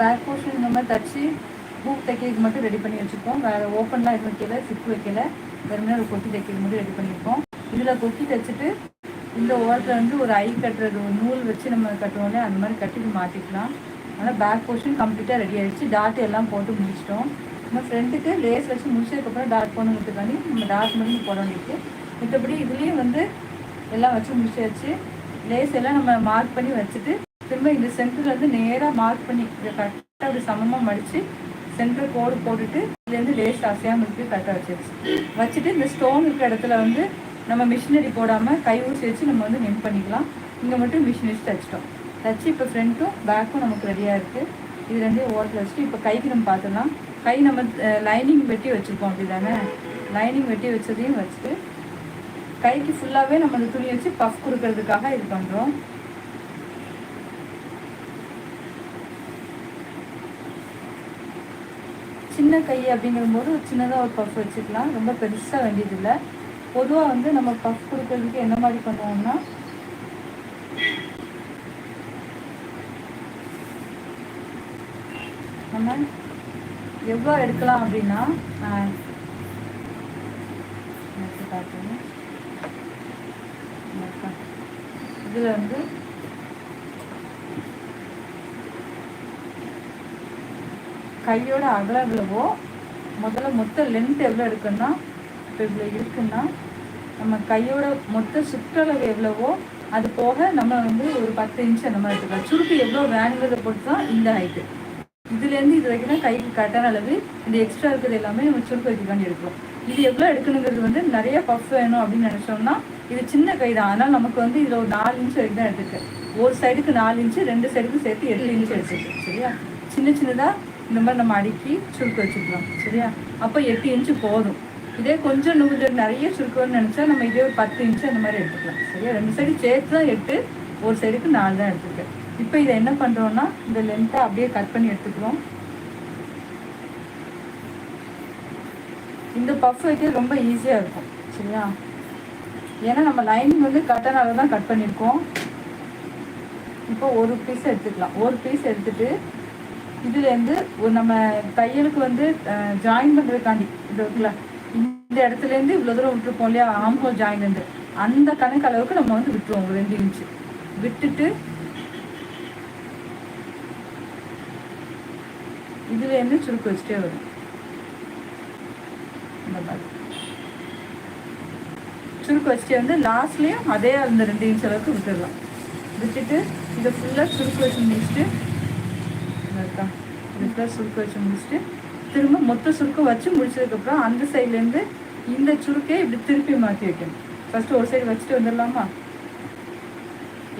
Back portion இந்த மாதிரி தச்சு பூக் தைக்கிறதுக்கு மட்டும் ரெடி பண்ணி வச்சுருக்கோம். வேறு ஓப்பன்லாம் எதுவும் வைக்கல சிப்பு வைக்கல. வெறுமனே ஒரு கொக்கி தைக்கிறது மட்டும் ரெடி பண்ணியிருக்கோம். இதில் கொக்கி தைச்சிட்டு இந்த ஓரத்தில் வந்து ஒரு ஐ கட்டுறது ஒரு நூல் வச்சு நம்ம கட்டுவோம்ல அந்த மாதிரி கட்டி மாட்டிக்கலாம் அதனால் பேக் போர்ஷன் கம்ப்ளீட்டாக ரெடி ஆகிடுச்சு டாட் எல்லாம் போட்டு முடிச்சிட்டோம். நம்ம ஃப்ரெண்டுக்கு லேஸ் வச்சு முடிச்சதுக்கப்புறம் டாட் போடணுங்கிறதுக்காண்டி நம்ம டாட் மட்டும் போட வேண்டியிருக்கு. மற்றபடி இதுலேயும் வந்து எல்லாம் வச்சு முடிச்சாச்சு. லேஸ் எல்லாம் நம்ம மார்க் பண்ணி வச்சுட்டு திரும்ப இந்த சென்டர் வந்து நேராக மார்க் பண்ணி கரெக்டாக அப்படி சமமாக மடித்து சென்டர் கோடு போட்டுட்டு இதுலேருந்து லேஸ்ட் அசையாமல் இருக்கு கரெக்டாக வச்சிருச்சு. வச்சுட்டு இந்த ஸ்டோன் இருக்கிற இடத்துல வந்து நம்ம மிஷினரி போடாமல் கை ஊசி வச்சு நம்ம வந்து நிம் பண்ணிக்கலாம். இங்கே மட்டும் மிஷின் வச்சு தைச்சிட்டோம் தைச்சு இப்போ ஃப்ரண்ட்டும் பேக்கும் நமக்கு ரெடியாக இருக்குது இது ரெண்டையும் ஓரத்தில் வச்சுட்டு இப்போ கைக்கு நம்ம பார்த்துடலாம். கை நம்ம லைனிங் வெட்டி வச்சுருக்கோம் அப்படி தானே லைனிங் வெட்டி வச்சதையும் வச்சுட்டு கைக்கு ஃபுல்லாகவே நம்ம அந்த துணி வச்சு பஃப் கொடுக்கறதுக்காக இது பண்ணுறோம் சின்ன கை அப்படிங்கும்போது சின்னதாக ஒரு பஃப் வச்சுக்கலாம். ரொம்ப பெருசாக வேண்டியதில்லை. பொதுவாக வந்து நம்ம பஃப் கொடுக்கறதுக்கு என்ன மாதிரி பண்ணுவோம்னா நம்ம எவ்வளோ எடுக்கலாம் அப்படின்னா நான் இதில் வந்து கையோட அகலம் எவ்வளவோ முதல்ல மொத்த லென்த் எவ்வளோ இருக்குன்னா இப்போ இவ்வளோ இருக்குன்னா நம்ம கையோட மொத்த சுற்றளவு எவ்வளவோ அது போக நம்ம வந்து ஒரு பத்து இன்ச் அந்த மாதிரி எடுத்துக்கலாம். சுருக்கு எவ்வளோ வேணுங்கிறத பொறுத்து தான் இந்த ஹைட்டு இதுலேருந்து இது வரைக்கும் தான் கைக்கு கரெக்டான அளவு இந்த எக்ஸ்ட்ரா இருக்கிறது எல்லாமே நம்ம சுருக்கு வைக்கக்காண்டி எடுக்கிறோம் இது எவ்வளோ எடுக்கணுங்கிறது வந்து நிறைய பஃப் வேணும் அப்படின்னு நினச்சோம்னா இது சின்ன கை தான். ஆனால் நமக்கு வந்து இதில் ஒரு நாலு இன்ச் வரைக்கும் தான் எடுத்துருக்கு. ஒரு சைடுக்கு நாலு இன்ச்சு ரெண்டு சைடுக்கு சேர்த்து எட்டு இன்ச்சு எடுத்துருக்கு சரியா? சின்ன சின்னதாக இந்த மாதிரி நம்ம அடுக்கி சுருக்க வச்சுக்கலாம் சரியா? அப்போ எட்டு இன்ச்சு போதும். இதே கொஞ்சம் நூறு நிறைய சுருக்கணும்னு நினச்சா நம்ம இதே ஒரு பத்து இன்ச்சு அந்த மாதிரி எடுத்துக்கலாம் சரியா? ரெண்டு சைடு சேர்த்து தான் எட்டு ஒரு சைடுக்கு நாலு தான் எடுத்துருக்கேன். இப்போ இதை என்ன பண்ணுறோன்னா இந்த லென்த்தை அப்படியே கட் பண்ணி எடுத்துக்கிறோம். இந்த பஃப் வைக்க ரொம்ப ஈஸியாக இருக்கும் சரியா? ஏன்னா நம்ம லைனிங் வந்து கட்டனால தான் கட் பண்ணியிருக்கோம். இப்போ ஒரு பீஸ் எடுத்துக்கலாம். ஒரு பீஸ் எடுத்துட்டு இதுலேருந்து இருந்து நம்ம தையலுக்கு வந்து ஜாயின் பண்ணுறதுக்காண்டி இது இருக்குல்ல இந்த இடத்துலேருந்து இவ்வளோ தூரம் விட்டுருப்போம் இல்லையா ஆம்ஹோல் ஜாயின்லேருந்து அந்த கணக்கு அளவுக்கு நம்ம வந்து விட்டுருவோம் ஒரு ரெண்டு இன்ச்சு விட்டுட்டு இதுலேருந்து சுருக்கு வச்சுட்டே வரும். இந்த மாதிரி. சுருக்கு வச்சுட்டே வந்து லாஸ்ட்லேயும் அதே அந்த ரெண்டு இன்ச் அளவுக்கு விட்டுடலாம். விட்டுட்டு இதை ஃபுல்லாக சுருக்கு வச்சு முடிச்சுட்டு இருக்கா? இது சுருக்கு வச்சு முடிச்சுட்டு திரும்ப மொத்த சுருக்கம் வச்சு முடிச்சதுக்கப்புறம் அந்த சைட்லேருந்து இந்த சுருக்கே இப்படி திருப்பி மாற்றி வைக்கணும். ஃபஸ்ட்டு ஒரு சைடு வச்சுட்டு வந்துடலாமா?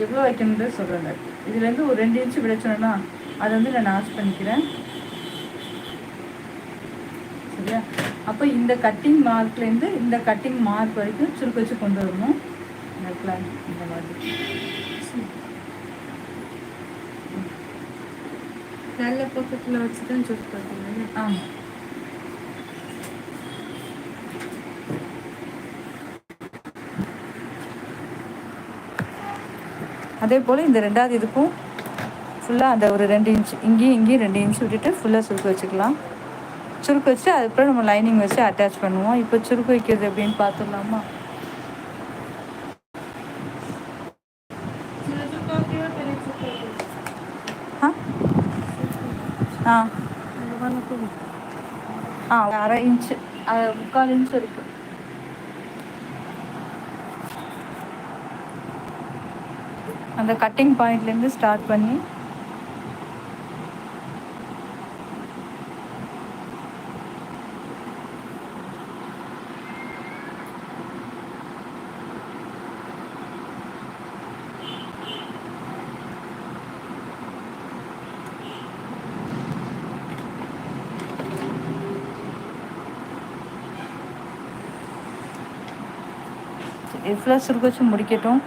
எவ்வளோ வைக்கணுன்றது சொல்கிறேன் இதுலேருந்து ஒரு ரெண்டு இன்ச்சு விளைச்சோன்னா அதை வந்து நான் நாச் பண்ணிக்கிறேன். சரியா? அப்போ இந்த கட்டிங் மார்க்லேருந்து இந்த கட்டிங் மார்க் வரைக்கும் சுருக்கு வச்சு கொண்டு வரணும். இந்த மாதிரி. நல்ல பக்கத்தில் வச்சு தான் சூஸ் பார்த்தீங்க ஆமாம் அதே போல் இந்த ரெண்டாவது இதுக்கும் ஃபுல்லாக அந்த ஒரு ரெண்டு இன்ச் இங்கேயும் இங்கேயும் ரெண்டு இன்ச் விட்டுட்டு ஃபுல்லாக சுருக்கு வச்சுக்கலாம். சுருக்கு வச்சு அதுக்கப்புறம் நம்ம லைனிங் வச்சு அட்டாச் பண்ணுவோம். இப்போ சுருக்கு வைக்கிறது எப்படின்னு பார்த்துடலாமா? ஆ. அரை இன்ச்சு முக்கால் இன்ச் இருக்கு அந்த கட்டிங் பாயிண்ட்லேருந்து ஸ்டார்ட் பண்ணி ஃபுல்லாக சுருக்கு வச்சு முடிக்கட்டும்.